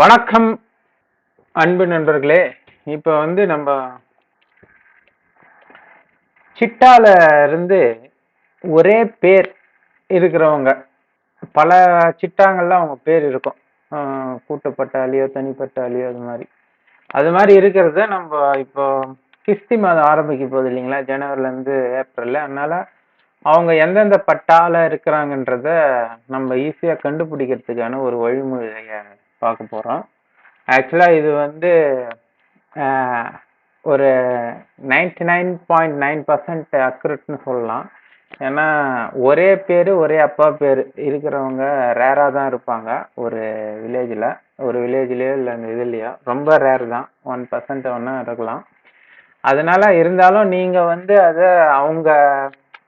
வணக்கம் அன்பு நண்பர்களே. இப்போ வந்து நம்ம சிட்டால இருந்து ஒரே பேர் இருக்கிறவங்க. பல சிட்டாங்கள்ல அவங்க பேர் இருக்கும். ஆஹ் தனிப்பட்டாலியோ அது மாதிரி. அது மாதிரி இருக்கிறத நம்ம இப்போ கிஸ்தி மாதம் ஆரம்பிக்க போகுது இல்லைங்களா? ஜனவரில இருந்து ஏப்ரல்ல. அதனால அவங்க எந்தெந்த பட்டால இருக்கிறாங்கன்றத நம்ம ஈஸியாக கண்டுபிடிக்கிறதுக்கான ஒரு வழிமுறையை பார்க்க போகிறோம் ஆக்சுவலாக இது வந்து ஒரு ninety nine point nine percent அக்யூரேட்னு சொல்லலாம். ஏன்னா ஒரே பேர் ஒரே அப்பா பேர் இருக்கிறவங்க ரேராக தான் இருப்பாங்க. ஒரு வில்லேஜில் ஒரு வில்லேஜ்லேயோ இல்லை அந்த இதுலையோ. ரொம்ப ரேர் தான். ஒன் பர்சன்ட் ஒன்றா இருக்கலாம். அதனால இருந்தாலும் நீங்கள் வந்து அதை அவங்க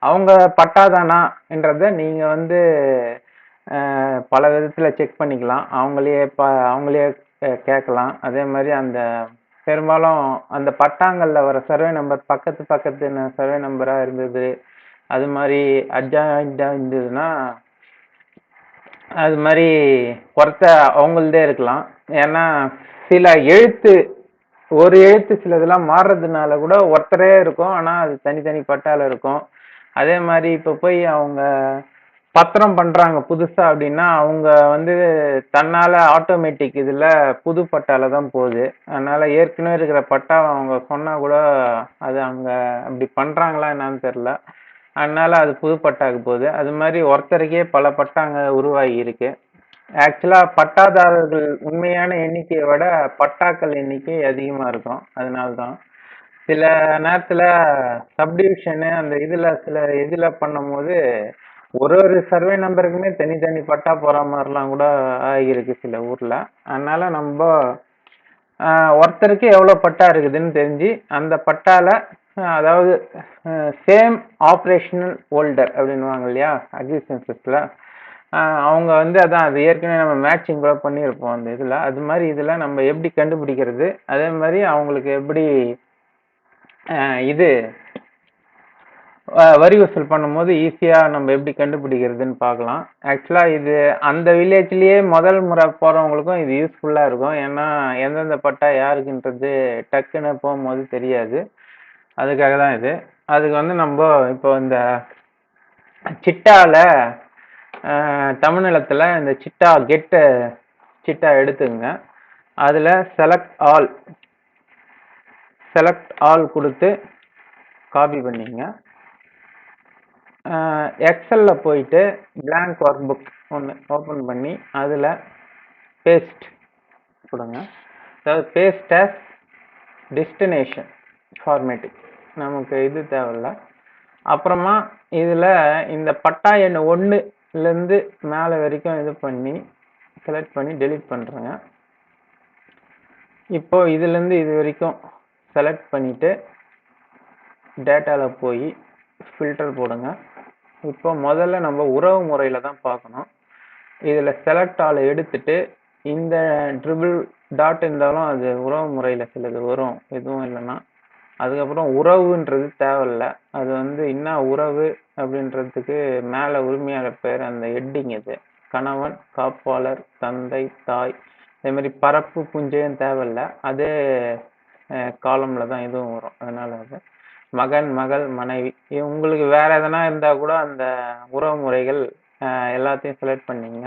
அவங்க பட்டாதானான்றதை நீங்கள் வந்து பல விதத்தில் செக் பண்ணிக்கலாம். அவங்களே ப அவங்களே கே- கேட்கலாம். அதே மாதிரி அந்த பெரும்பாலும் அந்த பட்டாங்கல்ல வர சர்வே நம்பர் பக்கத்து பக்கத்து சர்வே நம்பராக இருந்தது. அது மாதிரி அட்ஜாயிண்டாக இருந்ததுன்னா அது மாதிரி ஒருத்த அவங்களதே இருக்கலாம். ஏன்னா சில எழுத்து ஒரு எழுத்து சில இதெல்லாம் மாறுறதுனால கூட ஒருத்தரே இருக்கும். ஆனால் அது தனித்தனி பட்டால இருக்கும். அதே மாதிரி இப்போ போய் அவங்க பத்திரம் பண்றாங்க புதுசா அப்படின்னா அவங்க வந்து தன்னால ஆட்டோமேட்டிக் இதுல புது பட்டால தான் போகுது. அதனால ஏற்கனவே இருக்கிற பட்டா அவங்க சொன்னா கூட அது அவங்க அப்படி பண்றாங்களா என்னன்னு தெரியல. அதனால அது புது பட்டாக்கு போகுது. அது மாதிரி ஒருத்தருக்கே பல பட்டாங்க உருவாகி இருக்கு. ஆக்சுவலா பட்டாதாரர்கள் உண்மையான எண்ணிக்கையை விட பட்டாக்கள் எண்ணிக்கை அதிகமா இருக்கும். அதனால்தான் சில நேரத்துல சப்டிவிஷனு அந்த இதுல சில இதுல பண்ணும்போது ஒரு ஒரு சர்வே நம்பருக்குமே தனித்தனி பட்டா போற மாதிரிலாம் கூட ஆகியிருக்கு சில ஊர்ல. அதனால நம்ம ஆஹ் ஒருத்தருக்கு எவ்வளவு பட்டா இருக்குதுன்னு தெரிஞ்சு அந்த பட்டால ஆஹ் அதாவது சேம் ஆப்ரேஷனல் ஹோல்டர் அப்படின்னுவாங்க இல்லையா அக்ரிசென்சஸ்ல அவங்க வந்து அதான் அது ஏற்கனவே நம்ம மேட்சிங் கூட பண்ணியிருப்போம் அந்த இதில். அது மாதிரி இதில் நம்ம எப்படி கண்டுபிடிக்கிறது? அதே மாதிரி அவங்களுக்கு எப்படி இது வரி வசூல் பண்ணும்போது ஈஸியாக நம்ம எப்படி கண்டுபிடிக்கிறதுன்னு பார்க்கலாம். ஆக்சுவலாக இது அந்த வில்லேஜ்லேயே முதல் முறை போகிறவங்களுக்கும் இது யூஸ்ஃபுல்லாக இருக்கும். ஏன்னா எந்தெந்த பட்டா யாருக்குன்றது டக்குன்னு போகும்போது தெரியாது. அதுக்காக தான் இது. அதுக்கு வந்து நம்ம இப்போ இந்த சிட்டாவில் தமிழ்நிலத்தில் இந்த சிட்டா கெட்ட சிட்டா எடுத்துங்க அதில் செலக்ட் ஆல் செலக்ட் ஆல் கொடுத்து காப்பி பண்ணிங்க எக்ஸல்ல போயிட்டு பிளாங்க் ஒர்க் புக் ஒன்று ஓப்பன் பண்ணி அதில் பேஸ்ட் கொடுங்க. அதாவது பேஸ்ட் as டெஸ்டினேஷன் ஃபார்மேட்டிங் நமக்கு இது தேவையில்ல. அப்புறமா இதில் இந்த பட்டா எண் ஒன்றுலேருந்து மேலே வரைக்கும் இது பண்ணி செலக்ட் பண்ணி டெலிட் பண்ணுறேங்க இப்போ இதுலேருந்து இது வரைக்கும் செலக்ட் பண்ணிவிட்டு டேட்டாவில் போய் ஃபில்டர் போடுங்க. இப்போ முதல்ல நம்ம உறவு முறையில் தான் பார்க்கணும். இதில் செலக்ட் ஆளை எடுத்துட்டு இந்த ட்ரிபிள் டாட் இருந்தாலும் அது உறவு முறையில் சிலது வரும். எதுவும் இல்லைன்னா. அதுக்கப்புறம் உறவுன்றது தேவையில்ல. அது வந்து என்ன உறவு அப்படின்றதுக்கு மேலே உரிமையாளர் பேர் அந்த ஹெட்டிங் இது. கணவன் காப்பாளர் தந்தை தாய். அதே மாதிரி பரப்பு புஞ்சையும் தேவையில்ல. அதே காலமில் தான் இதுவும் வரும். அதனால அது. மகன் மகள் மனைவி. உங்களுக்கு வேற எதனா இருந்தால் கூட அந்த உறவு முறைகள் எல்லாத்தையும் செலக்ட் பண்ணிங்க.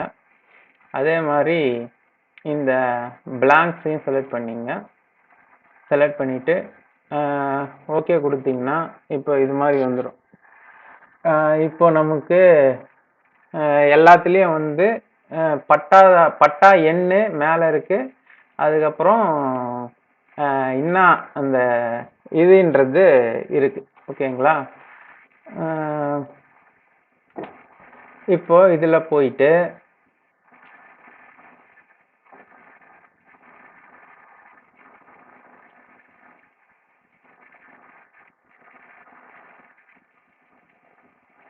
அதே மாதிரி இந்த பிளாங்க்ஸையும் செலக்ட் பண்ணிங்க. செலக்ட் பண்ணிவிட்டு ஓகே கொடுத்தீங்கன்னா இப்போ இது மாதிரி வந்துடும் இப்போ நமக்கு எல்லாத்துலேயும் வந்து பட்டா பட்டா எண்ணு மேலே இருக்குது அதுக்கப்புறம் இன்னும் அந்த இதுன்றது இருக்கு. ஓகேங்களா? இப்போ இதில் போயிட்டு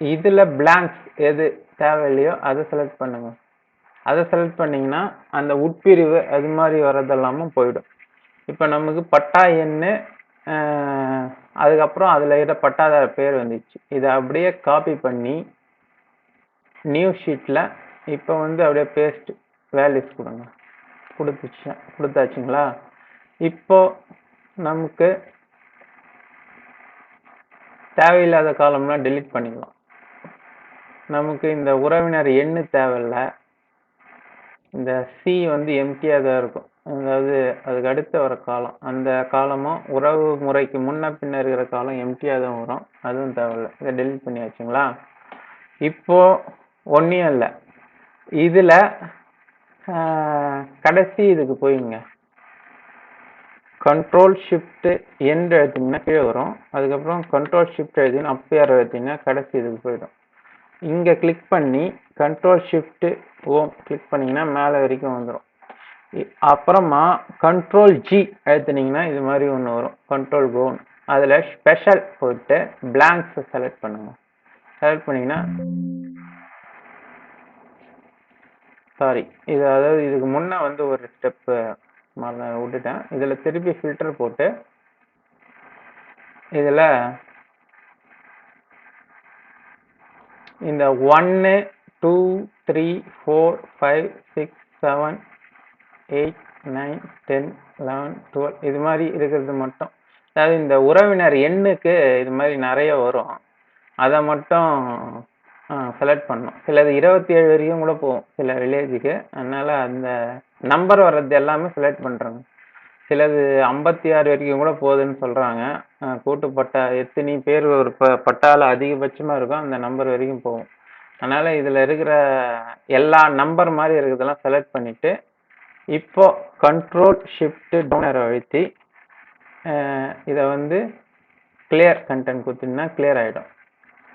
இதில் பிளாங்க்ஸ் எது தேவையில்லையோ அதை செலக்ட் பண்ணுங்க. அதை செலக்ட் பண்ணிங்கன்னா அந்த உட்பிரிவு அது மாதிரி வர்றதெல்லாமும் போயிடும். இப்போ நமக்கு பட்டா எண்ணு அதுக்கப்புறம் அதில் இருக்கிற பட்டாதார பேர் வந்துச்சு. இதை அப்படியே காப்பி பண்ணி நியூ ஷீட்டில் இப்போ வந்து அப்படியே பேஸ்ட் வேல்யூஸ் கொடுங்க. கொடுத்துச்சு கொடுத்தாச்சுங்களா? இப்போ நமக்கு தேவையில்லாத காலம்லாம் டெலிட் பண்ணிக்கலாம். நமக்கு இந்த உறவினர் எண்ணு தேவையில்ல. இந்த சி வந்து எம்டியாக தான் இருக்கும். அதாவது அதுக்கு அடுத்து வர காலம். அந்த காலமும் உறவு முறைக்கு முன்ன பின்ன இருக்கிற காலம் எம்டியாக தான் வரும். அதுவும் தேவையில்ல. இதை டெலிட் பண்ணியாச்சுங்களா? இப்போ ஒன்றும் இல்லை. இதில் கடைசி இதுக்கு போயிங்க. கண்ட்ரோல் ஷிஃப்ட் எண்ட் எழுத்திங்கன்னா கீழே வரும். அதுக்கப்புறம் கண்ட்ரோல் ஷிஃப்ட் எழுதினா அப்பேர் எழுத்திங்கன்னா கடைசி இதுக்கு போயிடும். இங்கே கிளிக் பண்ணி கண்ட்ரோல் ஷிஃப்ட் ஓம் கிளிக் பண்ணிங்கன்னா மேலே வரைக்கும் வந்துடும் அப்புறமா கண்ட்ரோல் ஜி அழுத்துனீங்கன்னா இது மாதிரி ஒன்று வரும். கண்ட்ரோல் கோன் அதில் ஸ்பெஷல் போட்டு பிளாங்க்ஸை செலக்ட் பண்ணுங்க. செலக்ட் பண்ணிங்கன்னா சாரி இது அதாவது இதுக்கு முன்னே வந்து ஒரு ஸ்டெப்பு மறந்து விட்டுட்டேன். இதில் திருப்பி ஃபில்டர் போட்டு இதில் இந்த ஒன்று two three four five six seven eight nine ten eleven twelve இது மாதிரி இருக்கிறது மட்டும். அதாவது இந்த உறவினர் எண்ணுக்கு இது மாதிரி நிறைய வரும். அதை மட்டும் செலக்ட் பண்ணும் சிலது இருபத்தி ஏழு வரைக்கும் கூட போகும். சில வில்லேஜுக்கு அதனால் அந்த நம்பர் வர்றது எல்லாமே செலக்ட் பண்ணுறாங்க சிலது ஐம்பத்தி ஆறு வரைக்கும் கூட போகுதுன்னு சொல்கிறாங்க கூட்டு பட்டா எத்தனை பேர் ஒரு ப பட்டால அதிகபட்சமாக இருக்கும் அந்த நம்பர் வரைக்கும் போகும். அதனால் இதில் இருக்கிற எல்லா நம்பர் மாதிரி இருக்கிறதெல்லாம் செலக்ட் பண்ணிவிட்டு இப்போ கண்ட்ரோல் ஷிஃப்ட்டு டவுனர் அழுத்தி இதை வந்து கிளியர் கண்டென்ட் கொடுத்தீங்கன்னா கிளியர் ஆகிடும்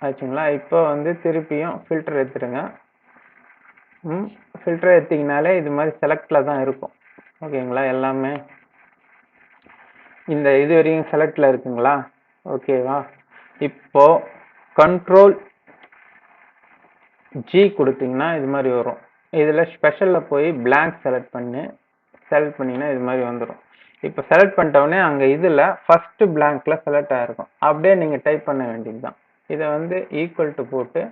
ஆச்சுங்களா? இப்போ வந்து திருப்பியும் ஃபில்டர் எடுத்துடுங்க ம் ஃபில்டர் எடுத்திங்கனாலே இது மாதிரி செலக்டில் தான் இருக்கும். ஓகேங்களா? எல்லாமே இந்த இது வரையும் செலக்டில் இருக்குங்களா? ஓகேவா? இப்போ கண்ட்ரோல் ஜி கொடுத்தீங்கன்னா இது மாதிரி வரும். இதில் ஸ்பெஷலில் போய் பிளாங்க் செலக்ட் பண்ணி. செலக்ட் பண்ணிங்கன்னா இது மாதிரி வந்துடும் இப்போ செலக்ட் பண்ணிட்டோடனே அங்கே இதில் ஃபஸ்ட்டு blank-ல செலக்ட் ஆகிருக்கும் அப்படியே நீங்கள் டைப் பண்ண வேண்டியது தான் இதை வந்து ஈக்குவல் டு போட்டு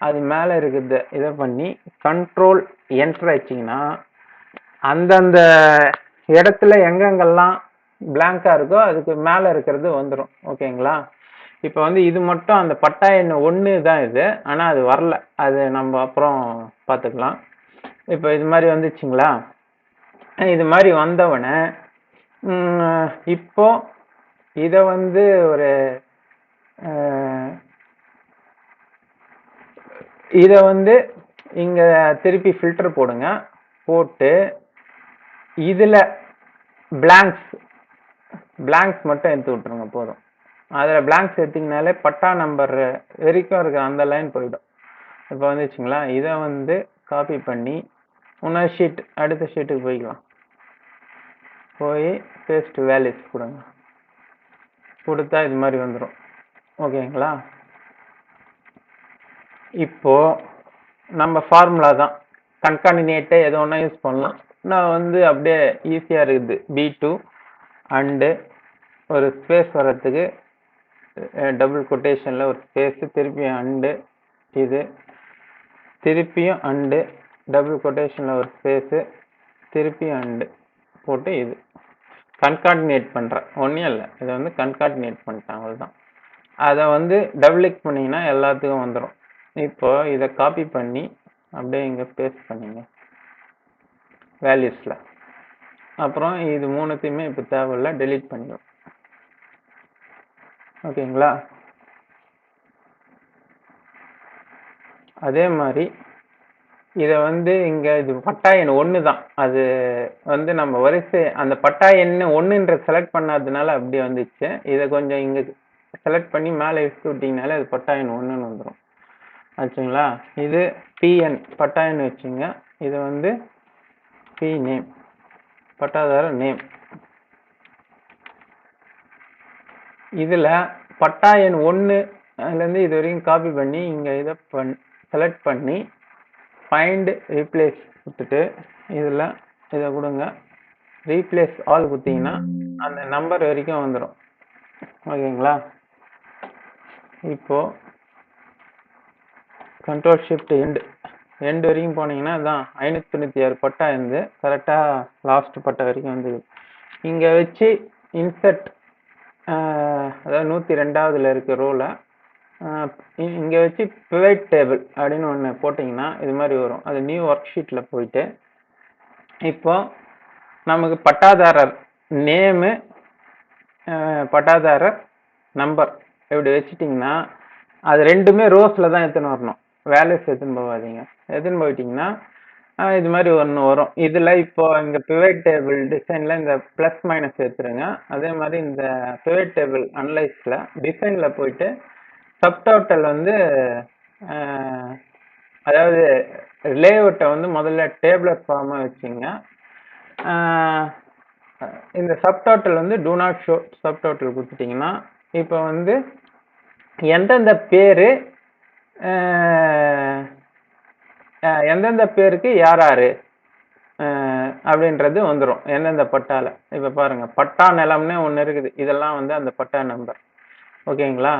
அது மேலே இருக்கிறத இதை பண்ணி கண்ட்ரோல் என்டர் ஆச்சிங்கன்னா அந்தந்த இடத்துல எங்கெங்கெல்லாம் பிளாங்காக இருக்கோ அதுக்கு மேலே இருக்கிறது வந்துடும் ஓகேங்களா இப்போ வந்து இது மட்டும் அந்த பட்டா எண் ஒன்று தான் இது. ஆனால் அது வரல. அது நம்ம அப்புறம் பார்த்துக்கலாம். இப்போ இது மாதிரி வந்துச்சுங்களா? இது மாதிரி வந்தவனை இப்போ இதை வந்து ஒரு இதை வந்து இங்கே திருப்பி ஃபில்டர் போடுங்க. போட்டு இதில் பிளாங்க்ஸ் பிளாங்க்ஸ் மட்டும் எடுத்து விட்ருங்க போதும். அதில் பிளாங்க்ஸ் எடுத்திங்கனாலே பட்டா நம்பர் வரைக்கும் இருக்கிற அந்த லைன் போயிடும். இப்போ வந்துச்சுங்களா? இதை வந்து காப்பி பண்ணி இன்னொரு ஷீட் அடுத்த ஷீட்டுக்கு போய்க்கலாம். போய் பேஸ்ட் வேல்யூஸ் கொடுங்க. கொடுத்தா இது மாதிரி வந்துடும் ஓகேங்களா இப்போ நம்ம ஃபார்முலா தான். கண்காணினேட்டே எது ஒன்றா யூஸ் பண்ணலாம். நான் வந்து அப்படியே ஈஸியாக இருக்குது. பி டூ அண்டு ஒரு ஸ்பேஸ் வர்றதுக்கு டபுள் கொட்டேஷனில் ஒரு ஸ்பேஸு திருப்பியும் அண்டு இது திருப்பியும் அண்டு டபுள் கொட்டேஷனில் ஒரு ஸ்பேஸு திருப்பி அண்டு போட்டு இது. கன்கார்டினேட் பண்ணுறேன் ஒன்றும் இல்லை. இதை வந்து கன்கார்டினேட் பண்ணிட்டேன் அவ்வளோதான் அதை வந்து டபுள் கிளிக் பண்ணிங்கன்னா எல்லாத்துக்கும் வந்துடும் இப்போ இதை காப்பி பண்ணி அப்படியே இங்கே பேஸ்ட் பண்ணிங்க. வேல்யூஸில் அப்புறம் இது மூணுத்தையுமே இப்போ தேவையில்ல டெலீட் பண்ணிடும் ஓகேங்களா? அதே மாதிரி இதை வந்து இங்கே இது பட்டா எண் ஒன்று தான். அது வந்து நம்ம வரிசை அந்த பட்டா எண் ஒன்றுன்ற செலக்ட் பண்ணாததுனால அப்படி வந்துச்சு. இதை கொஞ்சம் இங்கே செலக்ட் பண்ணி மேலே எடுத்து விட்டிங்கனாலே அது பட்டா எண் ஒன்றுன்னு வந்துடும் ஆச்சுங்களா? இது பிஎன் பட்டா எண் வச்சுங்க. இது வந்து பி நேம் பட்டாதார நேம் இதில் பட்டா எண் ஒன்று அதுலேருந்து இது வரைக்கும் காப்பி பண்ணி இங்கே இதை பண் செலக்ட் பண்ணி ஃபைண்ட் ரீப்ளேஸ் கொடுத்துட்டு இதில் இதை கொடுங்க. ரீப்ளேஸ் ஆல் கொடுத்தீங்கன்னா அந்த நம்பர் வரைக்கும் வந்துடும் ஓகேங்களா? இப்போ கண்ட்ரோல் ஷிஃப்ட் எண்டு எண்டு வரைக்கும் போனீங்கன்னா அதான் ஐநூற்றி தொண்ணூற்றி ஆறு பட்டா இருந்து கரெக்டாக லாஸ்ட் பட்டா வரைக்கும் வந்தது. இங்கே வச்சு இன்செர்ட் அதாவது நூற்றி ரெண்டாவதுல இருக்க ரோலை இங்கே வச்சு பிவைட் டேபிள் அப்படின்னு ஒன்று போட்டிங்கன்னா இது மாதிரி வரும். அது நியூ ஒர்க் ஷீட்டில் போயிட்டு இப்போ நமக்கு பட்டாதாரர் நேமு பட்டாதாரர் நம்பர் இப்படி வச்சிட்டிங்கன்னா அது ரெண்டுமே ரோஸில் தான் எடுத்துன்னு வரணும். வேல்யூஸ் எடுத்துன்னு போகாதீங்க. எடுத்துன்னு போயிட்டிங்கன்னா இது மாதிரி ஒன்று வரும். இதில் இப்போ இங்கே பிவேட் டேபிள் டிசைனில் இந்த ப்ளஸ் மைனஸ் எடுத்துருங்க. அதே மாதிரி இந்த பிவேட் டேபிள் அனலைஸில் டிசைனில் போயிட்டு சப்டோட்டல் வந்து அதாவது லேஅவுட்டை வந்து முதல்ல டேப்லெட் ஃபார்மாக வச்சுங்க. இந்த சப்டோட்டல் வந்து டூ நாட் ஷோ சப்டோட்டல் கொடுத்துட்டிங்கன்னா இப்போ வந்து எந்தெந்த பேர் எந்தெந்த பேருக்கு யார் யார் அப்படின்றது வந்துடும் எந்தெந்த பட்டால. இப்போ பாருங்கள் பட்டா நிலம்னு ஒன்று இருக்குது. இதெல்லாம் வந்து அந்த பட்டா நம்பர் ஓகேங்களா?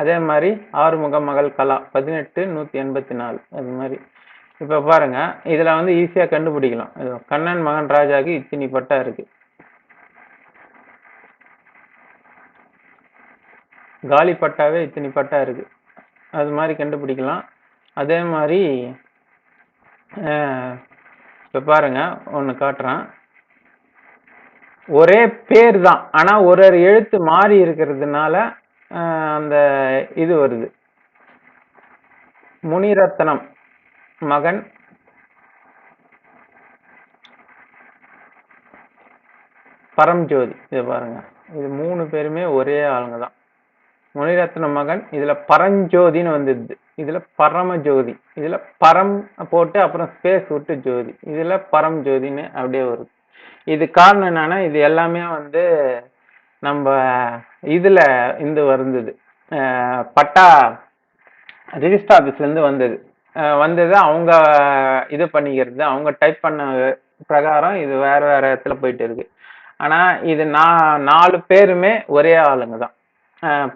அதே மாதிரி ஆறுமுக மகள் கலா பதினெட்டு நூற்றி எண்பத்தி நாலு. அது மாதிரி. இப்போ பாருங்க இதில் வந்து ஈஸியாக கண்டுபிடிக்கலாம். கண்ணன் மகன் ராஜாக்கு இத்தினி பட்டா இருக்கு. காலி பட்டாவே இத்தனி பட்டா இருக்கு. அது மாதிரி கண்டுபிடிக்கலாம். அதே மாதிரி இப்போ பாருங்க ஒன்று காட்டுறேன். ஒரே பேர் தான் ஆனால் ஒரு ஒரு எழுத்து மாறி இருக்கிறதுனால அந்த இது வருது. முனிரத்னம் மகன். பரம்ஜோதி இது பாருங்க. இது மூணு பேருமே ஒரே ஆளுங்க தான். முனிரத்ன மகன் இதுல பரஞ்சோதின்னு வந்துடுது. இதுல பரமஜோதி இதுல பரம் போட்டு அப்புறம் ஸ்பேஸ் விட்டு ஜோதி. இதுல பரம்ஜோதின்னு அப்படியே வருது. இது காரணம் என்னன்னா இது எல்லாமே வந்து நம்ம இதில் இருந்து வந்தது. பட்டா ரிஜிஸ்டர் ஆஃபீஸ்லேருந்து வந்தது. வந்தது அவங்க இது பண்ணிக்கிறது. அவங்க டைப் பண்ண பிரகாரம் இது வேறு வேறு இடத்துல போயிட்டு இருக்கு. ஆனால் இது நான் நாலு பேருமே ஒரே ஆளுங்க தான்.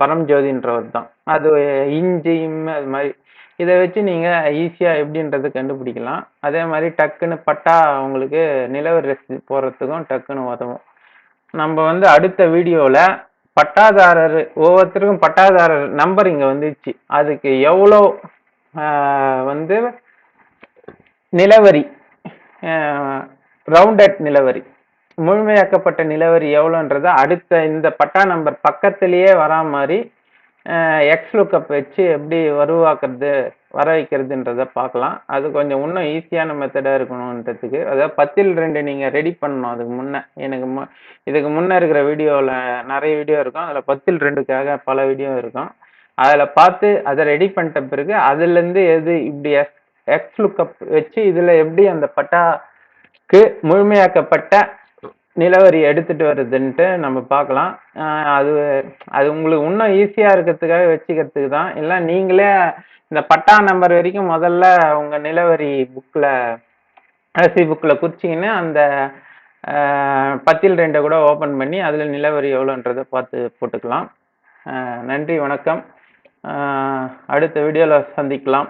பரம்ஜோதின்றவர் தான். அது இஞ்சியும் அது மாதிரி. இதை வச்சு நீங்கள் ஈஸியாக எப்படின்றது கண்டுபிடிக்கலாம். அதே மாதிரி டக்குன்னு பட்டா உங்களுக்கு நிலவரி போகிறதுக்கும் டக்குன்னு உதவும். நம்ம வந்து அடுத்த வீடியோவில் பட்டாதாரர் ஒவ்வொருத்தருக்கும் பட்டாதாரர் நம்பர் இங்கே வந்துச்சு. அதுக்கு எவ்வளோ வந்து நிலவரி ரவுண்டட் நிலவரி முழுமையாக்கப்பட்ட நிலவரி எவ்வளோன்றத அடுத்த இந்த பட்டா நம்பர் பக்கத்திலேயே வரா மாதிரி எக்ஸ் லுக்கப் வச்சு எப்படி உருவாக்குறது வர வைக்கிறதுன்றத பார்க்கலாம். அது கொஞ்சம் இன்னும் ஈஸியான மெத்தடாக இருக்கணுன்றதுக்கு அதாவது பத்தில் ரெண்டு நீங்கள் ரெடி பண்ணணும் அதுக்கு முன்னே. எனக்கு மு இதுக்கு முன்னே இருக்கிற வீடியோவில் நிறைய வீடியோ இருக்கும். அதில் பத்தில் ரெண்டுக்காக பல வீடியோ இருக்கும். அதில் பார்த்து அதை ரெடி பண்ணிட்ட பிறகு அதுலேருந்து எது இப்படி எக்ஸ் எக்ஸ் லுக்கப் வச்சு இதில் எப்படி அந்த பட்டாக்கு முழுமையாக்கப்பட்ட நிலவரி எடுத்துட்டு வருதுன்ட்டு நம்ம பார்க்கலாம். அது அது உங்களுக்கு இன்னும் ஈஸியாக இருக்கிறதுக்காக வச்சுக்கிறதுக்கு தான். இல்லை நீங்களே இந்த பட்டா நம்பர் வரைக்கும் முதல்ல உங்கள் நிலவரி புக்கில் அரசி புக்கில் குறிச்சிங்கன்னா அந்த பத்தில் ரெண்டை கூட ஓப்பன் பண்ணி அதில் நிலவரி எவ்வளோன்றதை பார்த்து போட்டுக்கலாம். நன்றி வணக்கம். அடுத்த வீடியோவில் சந்திக்கலாம்.